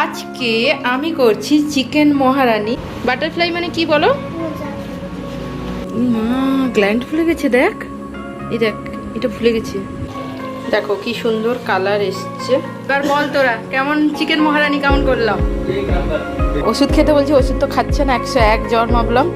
আজকে আমি করছি চিকেন মহারানি। বাটারফ্লাই মানে কি বলো? মা গ্ল্যান্ড ফুলে গেছে দেখ। এই দেখ এটা ফুলে গেছে। দেখো কি সুন্দর কালার এসছে। এবার বল তোরা কেমন চিকেন মহারানি কেমন করলাম? ওষুধ খেতে বলছি ওষুধ তো খাচ্ছে না একশো এক জ্বর মাপলাম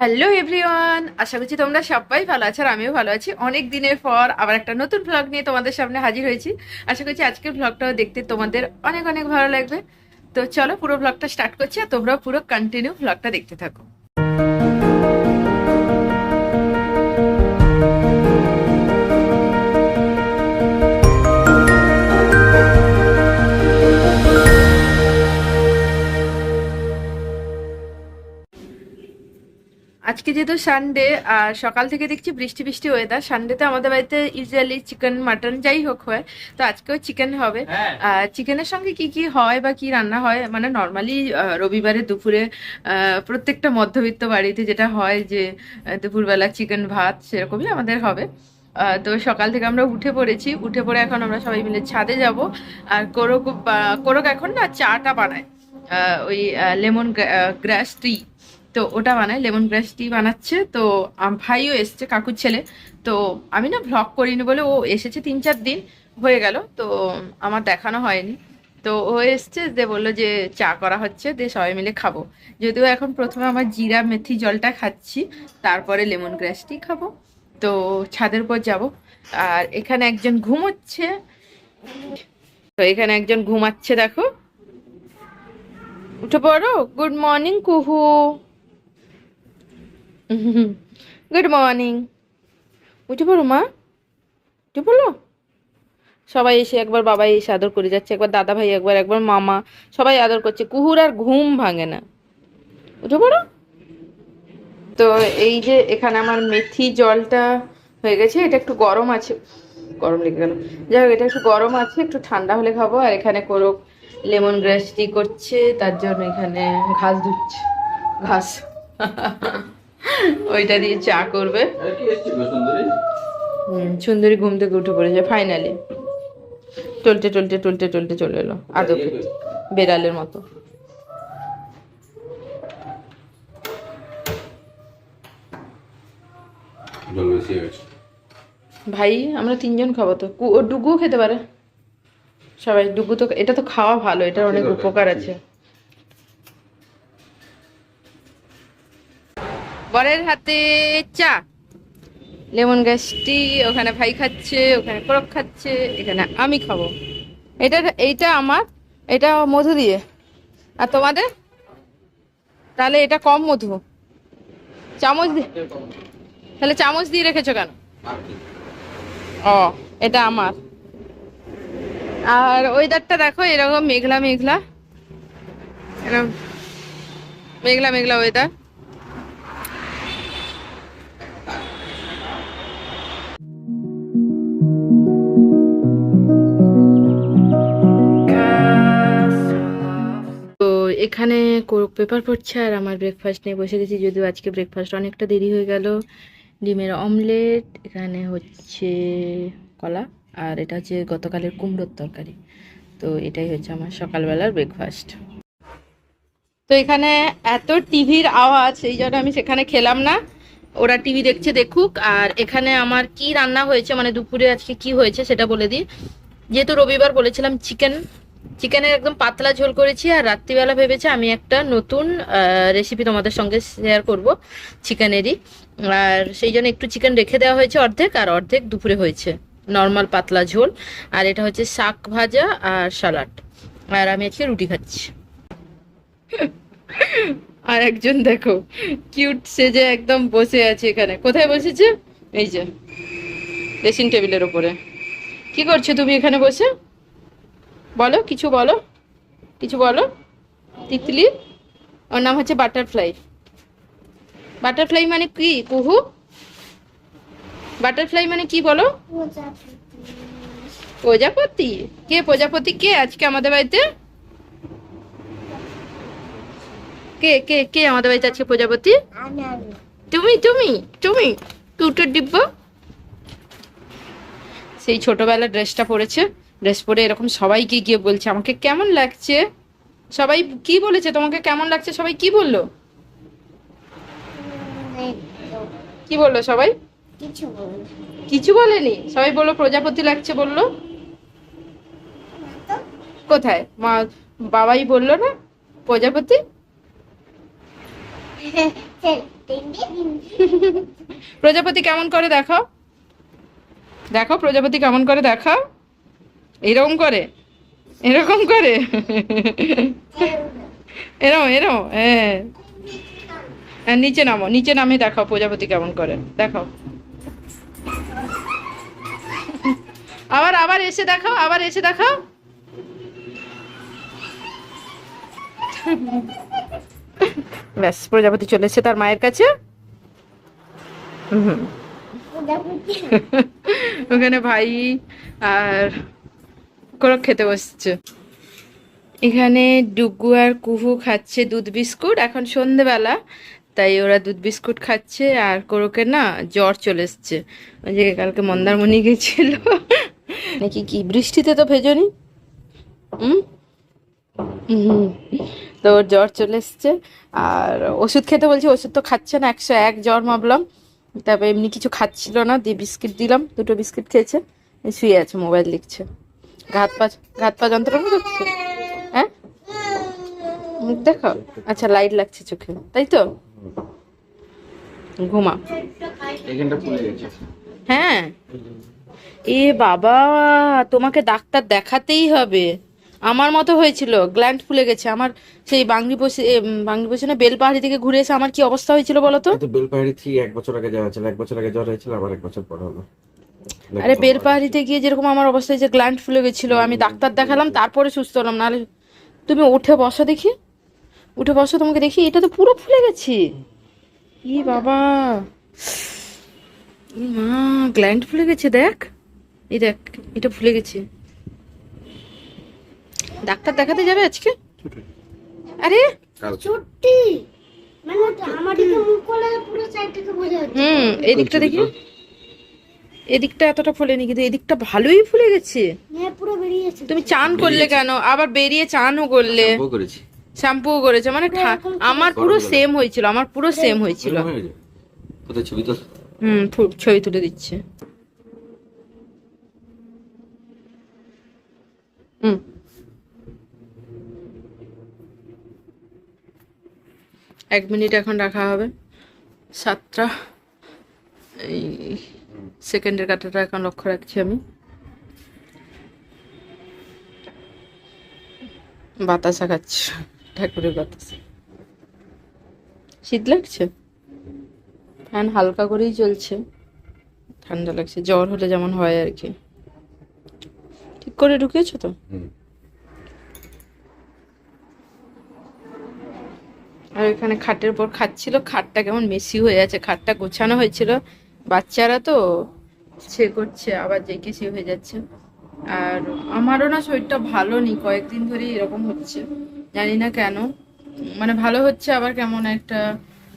হ্যালো এভরিওয়ান আশা করছি তোমরা সবাই ভালো আছো আর আমিও ভালো আছি। অনেক দিনের পর আবার একটা নতুন ব্লগ নিয়ে তোমাদের সামনে হাজির হয়েছি। আশা করছি আজকের ব্লগটাও দেখতে তোমাদের অনেক অনেক ভালো লাগবে। তো চলো পুরো ব্লগটা স্টার্ট করছি আর তোমরাও পুরো কন্টিনিউ ব্লগটা দেখতে থাকো। যেহেতু সানডে আর সকাল থেকে দেখছি বৃষ্টি বৃষ্টি ওয়েদার সানডে সানডেতে আমাদের বাড়িতে ইউজুয়ালি চিকেন মাটন যাই হোক হয় তো আজকেও চিকেন হবে। আর চিকেনের সঙ্গে কি কি হয় বা কি রান্না হয়? মানে নর্মালি রবিবারে দুপুরে প্রত্যেকটা মধ্যবিত্ত বাড়িতে যেটা হয় যে দুপুরবেলা চিকেন ভাত সেরকমই আমাদের হবে। তো সকাল থেকে আমরা উঠে পড়েছি। উঠে পড়ে এখন আমরা সবাই মিলে ছাদে যাব। আর কোরক কোরক এখন না চাটা বানায়। আহ, ওই লেমন গ্রাস টি। তো ওটা বানায়, লেমন গ্রাস টি বানাচ্ছে। তো ভাইও এসছে, কাকুর ছেলে। তো আমি না ভ্লগ করিনি বলে ও এসেছে তিন চার দিন হয়ে গেল। তো আমার দেখানো হয়নি। তো ও এসছে যে বলল যে চা করা হচ্ছে দিয়ে সবাই মিলে খাব। যদিও এখন প্রথমে আমার জিরা মেথি জলটা খাচ্ছি, তারপরে লেমন গ্রাস টি খাব। তো ছাদের উপর যাব। আর এখানে একজন ঘুমোচ্ছে। তো এখানে একজন ঘুমাচ্ছে, দেখো। উঠে পড়ো। Good morning, Kuhu. Good morning উঠে পড়ো, মা। উঠে পড়ল? সবাই এসে একবার বাবাই এসে আদর করে যাচ্ছে, একবার দাদা ভাই, একবার একবার মামা। সবাই আদর করছে। কুহুর আর ঘুম ভাঙে না। উঠে পড়ো। তো এই যে এখানে আমার মেথি জলটা হয়ে গেছে, এটা একটু গরম আছে। গরম লেগে গেল। যাই হোক, এটা একটু গরম আছে, একটু ঠান্ডা হলে খাব। আর এখানে করো লেমন গ্রাস টি করছে, তার জন্য এখানে ঘাস ধুচ্ছে। ঘাস। ওইটা দিয়ে চা করবে। সুন্দরী ঘুম থেকে উঠে পড়েছে ফাইনালি টলটে টলটে টলটে টলটে চলে এলো আদৌ বেড়ালের মতো। ভাই আমরা তিনজন খাব তো। ও ডুগুও খেতে পারে। সবাই ডুগু তো এটা তো খাওয়া ভালো এটার অনেক উপকার আছে। বরের হাতে চা। লেমন গ্যাস টি, ওখানে ভাই খাচ্ছে, ওখানে কোরক খাচ্ছে, এখানে আমি খাব। এটা, এইটা আমার, এটা মধু দিয়ে। আর তোমাদের? তাহলে এটা কম মধু। চামচ দিয়ে তাহলে চামচ দিয়ে রেখেছো কেন? ও, এটা আমার। আর ওয়েদারটা দেখো, এরকম মেঘলা মেঘলা। এরকম মেঘলা মেঘলা ওয়েদার এখানে পেপার পড়ছে আর আমার ব্রেকফাস্ট নিয়ে বসে গেছি, যদিও আজকে ব্রেকফাস্ট অনেকটা দেরি হয়ে গেল। ডিমের অমলেট এখানে হচ্ছে কলা, আর এটা হচ্ছে গতকালের কুমড়োর তরকারি। তো এটাই হচ্ছে আমার সকালবেলার ব্রেকফাস্ট তো এখানে এত টিভির আওয়াজ, এই জন্য আমি সেখানে খেলাম না। ওরা টিভি দেখছে, দেখুক। আর এখানে আমার কি রান্না হয়েছে মানে দুপুরে আজকে কি হয়েছে সেটা বলে দিই। যেহেতু রবিবার বলেছিলাম, চিকেন চিকেনের একদম পাতলা ঝোল করেছি আর রাত্রিবেলা ভেবেছে আমি একটা নতুন রেসিপি তোমাদের সঙ্গে শেয়ার করব, চিকেনেরই। আর সেই জন্য একটু চিকেন রেখে দেওয়া হয়েছে অর্ধেক, আর অর্ধেক দুপুরে হয়েছে নর্মাল পাতলা ঝোল। আর এটা হচ্ছে শাক ভাজা আর সালাড। আর আমি আজকে রুটি খাচ্ছি। আর একজন দেখো কিউট সেজে একদম বসে আছে এখানে। কোথায় বসেছে? এই যে ড্রেসিং টেবিলের ওপরে কি করছ তুমি এখানে বসে? বলো কিছু বলো কিছু বলো। তিতলি ওর নাম হচ্ছে বাটারফ্লাই। বাটারফ্লাই মানে কি কুহু? বাটারফ্লাই মানে কি বলো? প্রজাপতি। কে প্রজাপতি কে আজকে আমাদের বাড়িতে? কে কে কে আমাদের বাড়িতে আজকে প্রজাপতি? তুমি তুমি তুমি কুটোর ডিব্বা? সেই ছোটবেলার ড্রেসটা পরেছে। ড্রেস পরে এরকম সবাইকে গিয়ে বলছে আমাকে কেমন লাগছে? সবাই কি বলেছে? তোমাকে কেমন লাগছে? সবাই কি বলল? কি বলল সবাই? কিছু কিছু বলেনি? সবাই বলল প্রজাপতি লাগছে? বলল। কোথায়? মা বাবাই বলল না? প্রজাপতি? প্রজাপতি কেমন করে দেখাও? দেখো প্রজাপতি কেমন করে দেখো এরকম করে? এরকম করে? এরম এরম হ্যাঁ। হ্যাঁ, নিচে নামো নিচে নামে দেখাও প্রজাপতি কেমন করে দেখাও। আবার আবার এসে দেখাও আবার এসে দেখাও। ব্যাস প্রজাপতি চলে চলেছে তার মায়ের কাছে। হুম ওখানে ভাই আর কোরক খেতে বসছে। এখানে ডুগু আর কুহু খাচ্ছে দুধ বিস্কুট এখন সন্ধেবেলা তাই ওরা দুধ বিস্কুট খাচ্ছে আর কোরকের না জ্বর চলে এসছে। ওই যে কালকে মন্দারমণি গেছিল। নাকি কি বৃষ্টিতে তো ভেজনি? হুম। তো ওর জ্বর চলে এসছে। আর ওষুধ খেতে বলছি ওষুধ তো খাচ্ছে না একশো এক জ্বর মাপলাম। তারপর এমনি কিছু খাচ্ছিল না দিয়ে বিস্কিট দিলাম দুটো বিস্কিট খেয়েছে শুয়ে আছে মোবাইল দেখছে। ঘাত পা ঘাত পা যন্ত্রণা করছে হ্যাঁ? মুখ দেখো। আচ্ছা লাইট লাগছে চোখে। তাই তো? ঘুমা। হ্যাঁ। এ বাবা তোমাকে ডাক্তার দেখাতেই হবে। আমার মতো হয়েছিল। গ্ল্যান্ড ফুলে গেছে। আমার সেই বাংলি বসে বাংলি বসে না বেলপাহাড়ি থেকে ঘুরে এসে আমার কি অবস্থা হয়েছিল বলো তো? বেলপাহাড়ি থ্রি এক বছর আগে যাওয়া ছিল এক বছর আগে জ্বর হয়েছিল আবার এক বছর পর হলো। আরে বেলপাহাড়িতে গিয়ে যেরকম আমার অবস্থা যে গ্ল্যান্ড ফুলে গেছিল আমি ডাক্তার দেখালাম তারপরে সুস্থ হলাম। নাহলে তুমি উঠে বসো দেখি। উঠে বসো তোমাকে দেখি এটা তো পুরো ফুলে গেছে। ই বাবা। মা গ্ল্যান্ড ফুলে গেছে দেখ। এই দেখ এটা ফুলে গেছে। ডাক্তার দেখাতে যাবে আজকে? আরে! সত্যি মানে মুখ পুরো সাইড থেকে বোঝা যাচ্ছে। হুম এদিকটা দেখি। এদিকটা এতটা ফুলেনি কিন্তু এদিকটা ভালোই ফুলে গেছে। হ্যাঁ তুমি চান করলে কেন? আবার বেরিয়ে চানও করলে। শ্যাম্পু করেছে। মানে ঠা- আমার পুরো সেম হয়েছিল আমার পুরো সেম হয়েছিল। কোথায় ছবি তো হুম ছবি তুলে দিচ্ছে। হুম। এক মিনিট এখন রাখা হবে। সাতটা। এই সেকেন্ডের কাটাটা এখন লক্ষ্য রাখছি আমি। বাতাসা খাচ্ছি ঠাকুরের বাতাস। শীত লাগছে? ফ্যান হালকা করেই চলছে। ঠান্ডা লাগছে জ্বর হলে যেমন হয় আর কি। ঠিক করে ঢুকিয়েছো তো? আর এখানে খাটের উপর খাচ্ছিল খাটটা কেমন মেসি হয়ে আছে খাটটা গোছানো হয়েছিল। বাচ্চারা তো? সে করছে, আবার জেকে সে হয়ে যাচ্ছে। আর আমারও না শরীরটা ভালো নেই, কয়েকদিন ধরেই এরকম হচ্ছে। জানি না কেন। মানে ভালো হচ্ছে, আবার কেমন একটা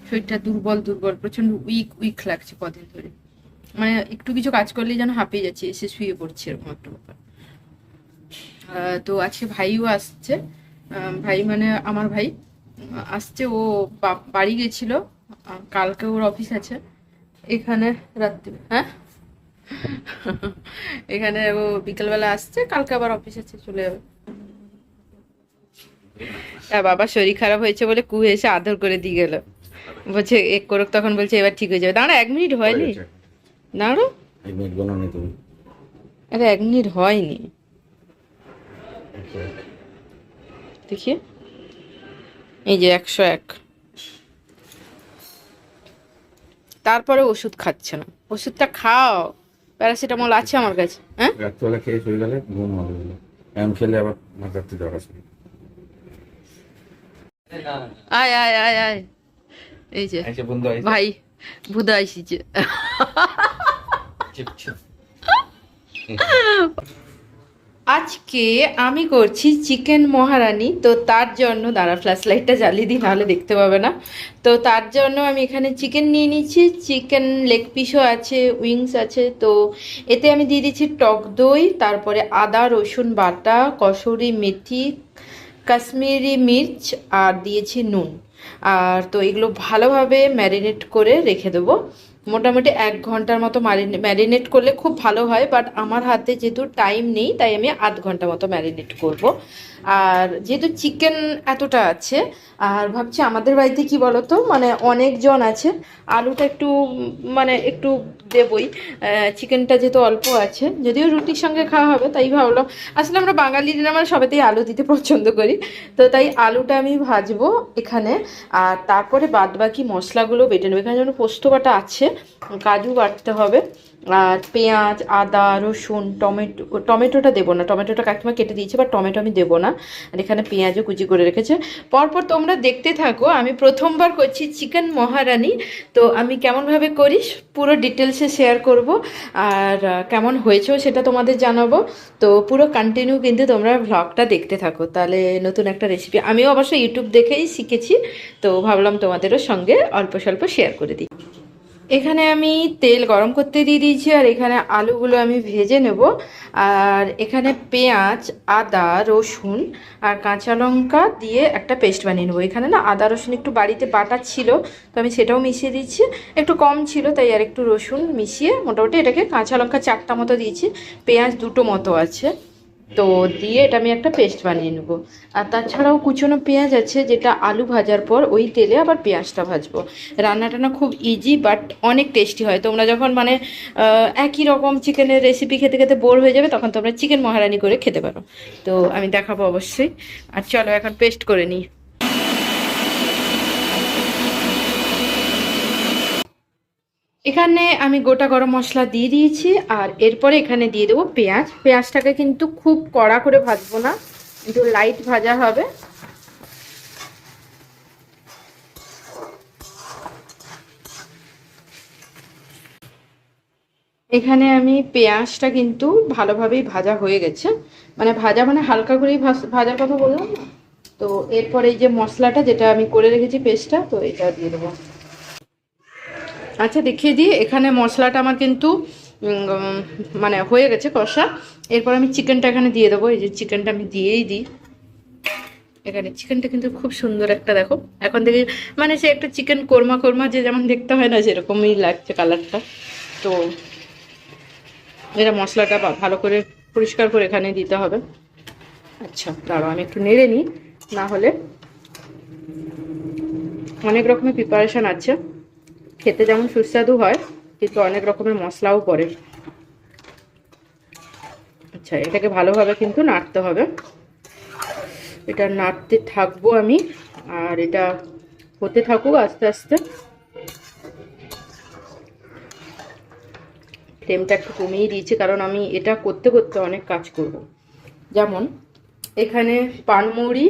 শরীরটা দুর্বল দুর্বল প্রচণ্ড উইক উইক লাগছে কদিন ধরে। মানে একটু কিছু কাজ করলেই যেন হাঁপিয়ে যাচ্ছে, এসে শুয়ে পড়ছে এরকম একটা ব্যাপার। তো আজকে ভাইও আসছে। ভাই মানে আমার ভাই। আসছে, ও বাড়ি গেছিল। কালকে ওর অফিস আছে। এখানে রাত্রি হ্যাঁ? এখানে ও বিকেলবেলা আসছে কালকে আবার অফিস আছে চলে যাবে। তার বাবা শরীর খারাপ হয়েছে বলে কুয়ে এসে আদর করে দিয়ে গেল। বলছে এক করুক তখন বলছে এবার ঠিক হয়ে যাবে। দাঁড়া এক মিনিট হয়নি। দাঁড়ো এক মিনিট গোনো নি তুমি। আরে এক মিনিট হয়নি। দেখি। এই যে একশো এক। তারপরে ওষুধ খাচ্ছে না ওষুধটা খাও প্যারাসিটামল আছে আমার কাছে হ্যাঁ? রাত্রিবেলা খেয়ে শুয়ে গেলে ঘুম হবে এম খেলে আবার মাথাতে জ্বর আসবে। আয় আয় আয় আয়। এই যে এসে বন্ধু ভাই বুধা আইসিছে আজকে আমি করছি চিকেন মহারানি, তো তার জন্য, দাঁড়া ফ্ল্যাশ লাইটটা জ্বালিয়ে দিই, নাহলে দেখতে পাবে না। তো তার জন্য আমি এখানে চিকেন নিয়ে নিচ্ছি চিকেন লেগ পিসও আছে উইংস আছে, তো এতে আমি দিয়ে দিচ্ছি টক দই, তারপরে আদা, রসুন বাটা, কসুরি মেথি, কাশ্মীরি মির্চ, আর দিয়েছি নুন। আর তো এগুলো ভালোভাবে ম্যারিনেট করে রেখে দেবো। মোটামুটি এক ঘণ্টার মতো ম্যারিনেট করলে খুব ভালো হয় বাট আমার হাতে যেহেতু টাইম নেই, তাই আমি আধ ঘণ্টা মতো ম্যারিনেট করব। আর যেহেতু চিকেন এতটা আছে, আর ভাবছি আমাদের বাড়িতে কি বলতো? মানে অনেকজন আছে। আলুটা একটু মানে একটু দেবই। চিকেনটা যেহেতু অল্প আছে, যদিও রুটির সঙ্গে খাওয়া হবে, তাই ভাবলাম। আসলে আমরা বাঙালিরা আমরা সবেতেই আলু দিতে পছন্দ করি। তো তাই আলুটা আমি ভাজবো এখানে। আর তারপরে বাদ বাকি মশলাগুলো বেটে নেব। এখানে যেমন পোস্ত বাটা আছে, কাজু বাটতে হবে। আর পেঁয়াজ, আদা, রসুন, টমেটো, টমেটোটা দেবো না। টমেটোটা কাকিমা কেটে দিয়েছে বা টমেটো আমি দেবো না। আর এখানে পেঁয়াজও কুচি করে রেখেছে। পরপর তোমরা দেখতে থাকো, আমি প্রথমবার করছি চিকেন মহারানি। তো আমি কেমনভাবে করি, পুরো ডিটেলসে শেয়ার করব। আর কেমন হয়েছেও সেটা তোমাদের জানাব। তো পুরো কন্টিনিউ কিন্তু তোমরা ভ্লগটা দেখতে থাকো। তাহলে নতুন একটা রেসিপি আমিও অবশ্য ইউটিউব দেখেই শিখেছি। তো ভাবলাম তোমাদেরও সঙ্গে অল্প স্বল্প শেয়ার করে দিই। এখানে আমি তেল গরম করতে দিয়ে দিয়েছি, আর এখানে আলুগুলো আমি ভেজে নেব। আর এখানে পেঁয়াজ, আদা, রসুন আর কাঁচা লঙ্কা দিয়ে একটা পেস্ট বানিয়ে নেব। এখানে না আদা, রসুন একটু বাড়িতে বাটা ছিল, তো আমি সেটাও মিশিয়ে দিচ্ছি। একটু কম ছিল, তাই আর একটু রসুন মিশিয়ে মোটামুটি এটাকে কাঁচা লঙ্কা চারটা মতো দিয়েছি। পেঁয়াজ দুটো মতো আছে। তো দিয়ে এটা আমি একটা পেস্ট বানিয়ে নেব। আর তাছাড়াও কুচনো পেঁয়াজ আছে যেটা আলু ভাজার পর ওই তেলে আবার পেঁয়াজটা ভাজবো। রান্নাটা না খুব ইজি বাট অনেক টেস্টি হয়। তোমরা যখন মানে একই রকম চিকেনের রেসিপি খেতে খেতে বোর হয়ে যাবে, তখন তোমরা চিকেন মহারানি করে খেতে পারো। তো আমি দেখাবো অবশ্যই। আর চলো এখন পেস্ট করে নিই। এখানে আমি গোটা গরম মশলা দিয়ে দিয়েছি আর এরপরে এখানে দিয়ে দেবো পেঁয়াজ। পেঁয়াজটাকে কিন্তু খুব কড়া করে ভাজবো না, একটু লাইট ভাজা হবে। এখানে আমি পেঁয়াজটা কিন্তু ভালোভাবেই ভাজা হয়ে গেছে। মানে ভাজা মানে হালকা করেই ভাজ- ভাজার কথা বললাম না? তো এরপরে এই যে মশলাটা, যেটা আমি করে রেখেছি পেস্টটা তো এটা দিয়ে দেবো। আচ্ছা দেখিয়ে দিই। এখানে মশলাটা আমার কিন্তু মানে হয়ে গেছে কষা। এরপর আমি চিকেনটা এখানে দিয়ে দেবো। এই যে চিকেনটা আমি দিয়েই দিই। এখানে চিকেনটা কিন্তু খুব সুন্দর একটা, দেখো। এখন থেকে মানে সে একটা চিকেন কোরমা কোরমা যে যেমন দেখতে হয় না, সেরকমই লাগছে কালারটা। তো এটা মশলাটা ভালো করে পরিষ্কার করে এখানে দিতে হবে। আচ্ছা দাঁড়াও, আমি একটু নেড়ে নিই। না হলে অনেক রকমের প্রিপারেশান আছে। খেতে যেমন সুস্বাদু হয়, কিন্তু অনেক রকমের মশলাও পড়ে। আচ্ছা এটাকে ভালোভাবে কিন্তু নাড়তে হবে। এটা নাড়তে থাকব আমি, আর এটা হতে থাকুক আস্তে আস্তে। ফ্লেমটা একটু কমিয়ে দিয়েছি, কারণ আমি এটা করতে করতে অনেক কাজ করব। যেমন, এখানে পানমৌরি,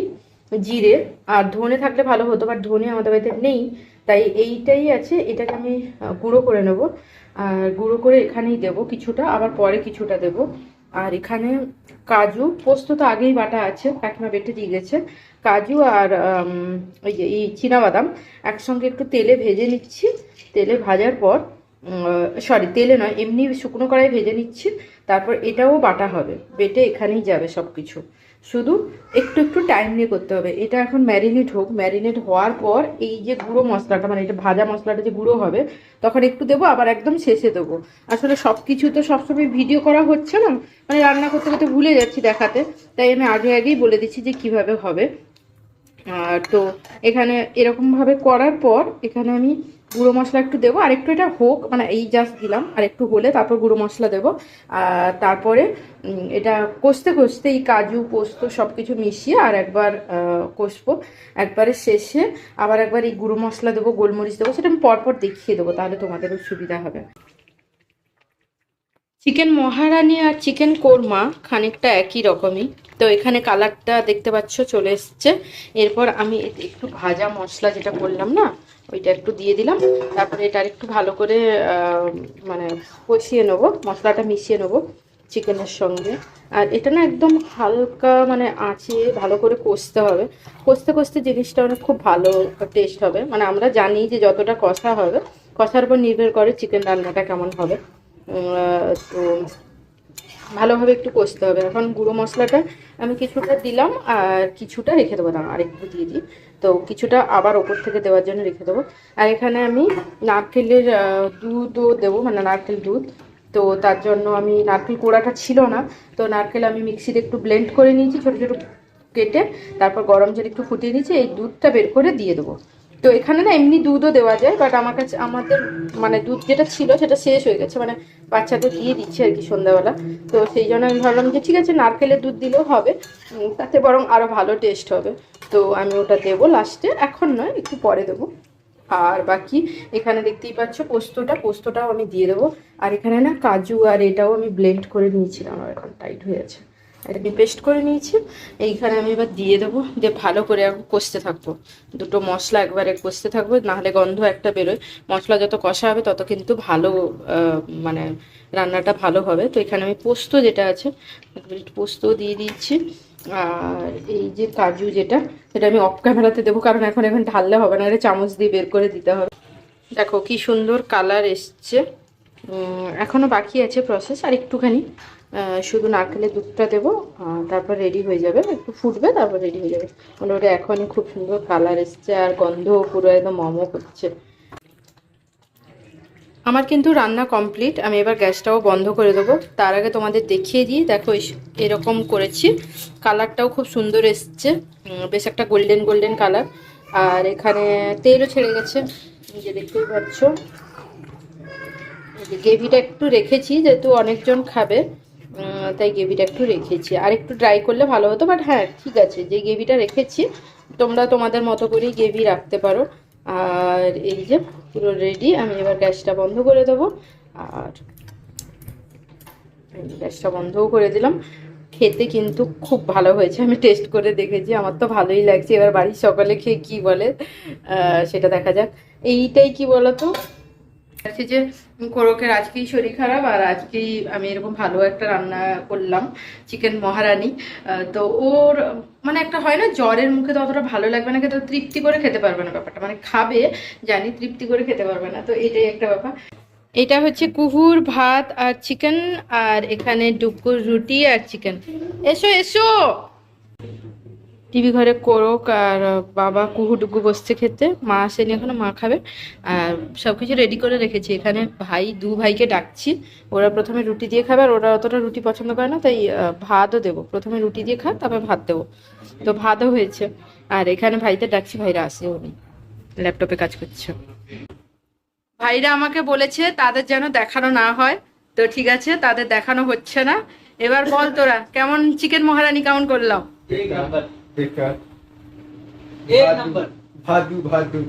জিরে, আর ধনে থাকলে ভালো হতো বাট ধনে আমাদের বাড়িতে নেই। তাই এইটাই আছে, এটাকে আমি গুঁড়ো করে নেব। আর গুঁড়ো করে এখানেই দেব কিছুটা, আবার পরে কিছুটা দেব। আর এখানে কাজু, পোস্ত তো আগেই বাটা আছে, কাকিমা বেটে দিয়ে গেছে। কাজু আর ওই যে, এই বাদাম একসঙ্গে একটু তেলে ভেজে নিচ্ছি। তেলে ভাজার পর সরি তেলে নয়, এমনি শুকনো কড়াই ভেজে নিচ্ছি। তারপর এটাও বাটা হবে, বেটে এখানেই যাবে সব কিছু শুধু একটু একটু টাইম নিয়ে করতে হবে। এটা এখন ম্যারিনেট হোক ম্যারিনেট হওয়ার পর এই যে গুঁড়ো মশলাটা মানে এটা ভাজা মশলাটা যে গুঁড়ো হবে, তখন একটু দেবো, আবার একদম শেষে দেবো। আসলে সব কিছু তো সবসময় ভিডিও করা হচ্ছে না মানে রান্না করতে করতে ভুলে যাচ্ছি দেখাতে, তাই আমি আগে আগেই বলে দিচ্ছি যে কীভাবে হবে। আর তো এখানে এরকমভাবে করার পর এখানে আমি গুঁড়ো মশলা একটু দেবো আর একটু এটা হোক মানে এই জাস্ট দিলাম আর একটু হলে তারপর গুঁড়ো মশলা দেবো। আর তারপরে এটা কষতে কষতে এই কাজু, পোস্ত সব কিছু মিশিয়ে আর একবার কষবো। একবারে শেষে আবার একবার এই গুঁড়ো মশলা দেবো, গোলমরিচ দেবো, সেটা আমি পরপর দেখিয়ে দেবো, তাহলে তোমাদেরও সুবিধা হবে। চিকেন মহারানি আর চিকেন কোরমা খানিকটা একই রকমই। তো এখানে কালারটা দেখতে পাচ্ছ, চলে এসছে। এরপর আমি একটু ভাজা মশলা যেটা বললাম না ওইটা একটু দিয়ে দিলাম। তারপরে এটা একটু ভালো করে মানে কষিয়ে নেব, মশলাটা মিশিয়ে নেব চিকেনের সঙ্গে। আর এটা না একদম হালকা মানে আঁচে ভালো করে কষতে হবে। কষতে কষতে জিনিসটা অনেক খুব ভালো টেস্ট হবে। মানে আমরা জানি যে যতটা কষা হবে, কষার উপর নির্ভর করে চিকেন রান্নাটা কেমন হবে। তো ভালোভাবে একটু কষতে হবে। এখন গুঁড়ো মশলাটা আমি কিছুটা দিলাম আর কিছুটা রেখে দেবো। দাঁড়া আরেকটু দিয়ে দিই। তো কিছুটা আবার ওপর থেকে দেওয়ার জন্য রেখে দেবো। আর এখানে আমি নারকেলের দুধও দেবো মানে নারকেল দুধ। তো তার জন্য আমি নারকেল কোড়াটা ছিল না। তো নারকেল আমি মিক্সিতে একটু ব্লেন্ড করে নিয়েছি, ছোটো ছোটো কেটে। তারপর গরম জল একটু ফুটিয়ে নিয়েছি এই দুধটা বের করে দিয়ে দেবো। তো এখানে না এমনি দুধও দেওয়া যায় বাট আমার কাছে, আমাদের মানে দুধ যেটা ছিল সেটা শেষ হয়ে গেছে মানে বাচ্চাদের দিয়ে দিচ্ছে আর কি সন্ধ্যাবেলা। তো সেই জন্য আমি ভাবলাম যে ঠিক আছে, নারকেলের দুধ দিলেও হবে তাতে বরং আরও ভালো টেস্ট হবে। তো আমি ওটা দেবো লাস্টে এখন নয়, একটু পরে দেবো। আর বাকি, এখানে দেখতেই পাচ্ছ পোস্তটা, পোস্তটাও আমি দিয়ে দেবো। আর এখানে না কাজু আর এটাও আমি ব্লেন্ড করে নিয়েছিলাম আর এখন টাইট হয়ে আছে। এটা আমি পেস্ট করে নিয়েছি। এইখানে আমি এবার দিয়ে দেবো দিয়ে ভালো করে কষতে থাকব। দুটো মশলা একবারে কষতে থাকব নাহলে গন্ধ একটা বেরোয়। মশলা যত কষা হবে তত কিন্তু ভালো মানে রান্নাটা ভালো হবে। তো এখানে আমি পোস্ত যেটা আছে পোস্ত দিয়ে দিচ্ছি। আর এই যে কাজু যেটা সেটা আমি অফ ক্যামেরাতে দেবো কারণ এখন এখন ঢাললে হবে না এটা চামচ দিয়ে বের করে দিতে হবে। দেখো কি সুন্দর কালার এসছে। উম, এখনও বাকি আছে প্রসেস আর একটুখানি। শুধু নারকেলের দুধটা দেবো তারপর রেডি হয়ে যাবে, একটু ফুটবে, তারপর রেডি হয়ে যাবে। মানে ওটা এখনই খুব সুন্দর কালার এসছে, আর গন্ধ পুরো একদম মমো করছে আমার কিন্তু রান্না কমপ্লিট আমি এবার গ্যাসটাও বন্ধ করে দেবো। তার আগে তোমাদের দেখিয়ে দিই, দেখো এরকম করেছি। কালারটাও খুব সুন্দর এসছে বেশ একটা গোল্ডেন গোল্ডেন কালার আর এখানে তেলও ছেড়ে গেছে যে দেখতেই পাচ্ছ। গ্রেভিটা একটু রেখেছি, যেহেতু অনেকজন খাবে। তাই গ্রেভিটা একটু রেখেছি। আর একটু ড্রাই করলে ভালো হতো বাট হ্যাঁ ঠিক আছে, যে গ্রেভিটা রেখেছি, তোমরা তোমাদের মতো করেই গ্রেভি রাখতে পারো। আর এই যে পুরো রেডি আমি এবার গ্যাসটা বন্ধ করে দেবো। আর গ্যাসটা বন্ধও করে দিলাম। খেতে কিন্তু খুব ভালো হয়েছে, আমি টেস্ট করে দেখেছি, আমার তো ভালোই লাগছে। এবার বাড়ির সকালে খেয়ে কি বলে? সেটা দেখা যাক। এইটাই কি বলতো? আছে যে কোরকের আজকেই শরীর খারাপ আর আজকেই আমি এরকম ভালো একটা রান্না করলাম, চিকেন মহারানি। তো ওর মানে একটা হয় না, জ্বরের মুখে তো অতটা ভালো লাগবে না ও তৃপ্তি করে খেতে পারবে না ব্যাপারটা। মানে খাবে, জানি তৃপ্তি করে খেতে পারবে না, তো এটাই একটা ব্যাপার। এটা হচ্ছে কুহুর ভাত আর চিকেন, আর এখানে ডুকুর রুটি আর চিকেন। এসো এসো! টিভি ঘরে কোরক আর বাবা কুহু ডুকু বসছে খেতে, মা আসেনি এখনও, মা খাবে। আর সব কিছু রেডি করে রেখেছি। এখানে ভাই, দু ভাইকে ডাকছি। ওরা প্রথমে রুটি দিয়ে খাবে আর ওরা অতটা রুটি পছন্দ করে না, তাই ভাতও দেবো। প্রথমে রুটি দিয়ে খা, তারপর ভাত দেবো। তো ভাতও হয়েছে। আর এখানে ভাইদের ডাকছি, ভাইরা আসেও নি। ল্যাপটপে কাজ করছে। ভাইরা আমাকে বলেছে, তাদের যেন দেখানো না হয়। তো ঠিক আছে, তাদের দেখানো হচ্ছে না। এবার বল তোরা, কেমন চিকেন মহারানি, কেমন করলাম? ভাদু ভাদু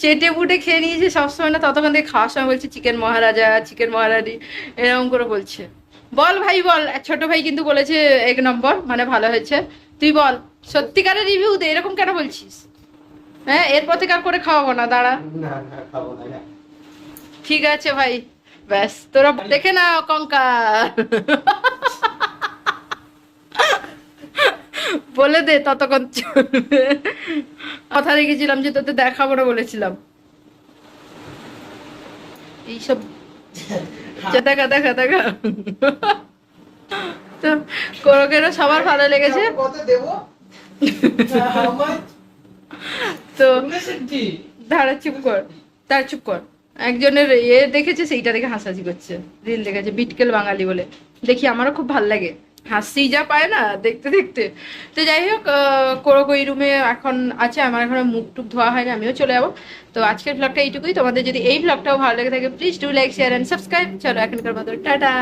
চেটে বুটে খেয়ে নিয়েছে সবসময় না ততক্ষণ থেকে খাওয়ার সময় বলছে চিকেন মহারাজা চিকেন মহারানি এরকম করে বলছে। বল ভাই বল। ছোট ভাই কিন্তু বলেছে এক নম্বর মানে ভালো হয়েছে। তুই বল সত্যিকারের রিভিউ দে এরকম কেন বলছিস? হ্যাঁ এরপর থেকে আর করে খাওয়াবো না দাঁড়া। না না খাব না ঠিক আছে ভাই ব্যাস তোরা দেখে না কঙ্কার বলে দে ততক্ষণ চলবে। কথা রেখেছিলাম যে তোদের দেখাবো না বলেছিলাম। এইসব দেখা দেখা দেখা। তো কোরকেরও সবার ভালো লেগেছে। তো ধারা চুপ কর। তার চুপ কর। একজনের ইয়ে দেখেছে সেইটা দেখে হাসাহাসি করছে। রিল দেখেছে বিটকেল বাঙালি বলে। দেখি আমারও খুব ভালো লাগে। হাসি যা পায় না, দেখতে দেখতে। তো যাই হোক কোরক ওই রুমে এখন আছে, আমার এখন মুখ টুক ধোয়া হয়নি, আমিও চলে যাব। তো আজকের ভ্লগটা এইটুকুই। তোমাদের যদি এই ভ্লগটাও ভালো লেগে থাকে please do like share and subscribe চলো, এখনকার মতো, টাটা।